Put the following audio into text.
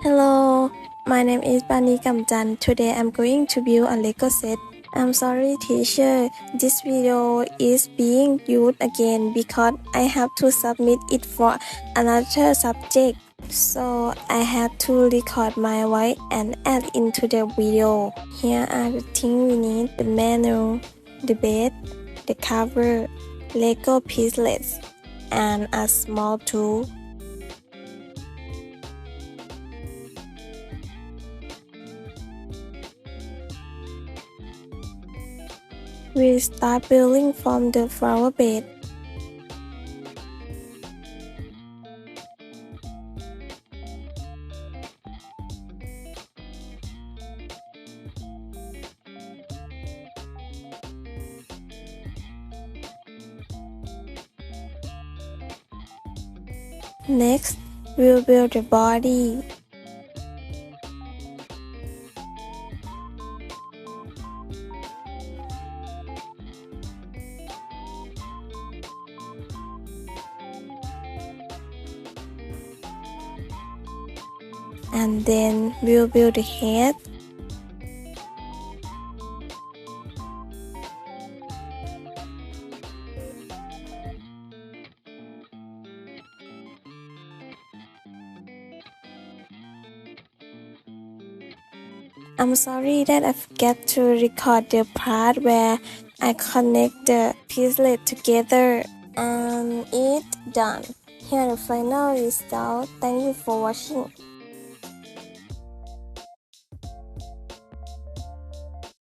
Hello, my name is Bani Kamjan. Today I'm going to build a Lego set. I'm sorry teacher, this video is being used again because I have to submit it for another subject. So I have to record my voice and add into the video. Here are the things we need. The manual, the bed, the cover, Lego pieces, and a small tool. We start building from the flower bed. Next, we'll build the body. And then we'll build the head. I'm sorry that I forgot to record the part where I connect the pieces together and it's done. Here the final result. Thank you for watching.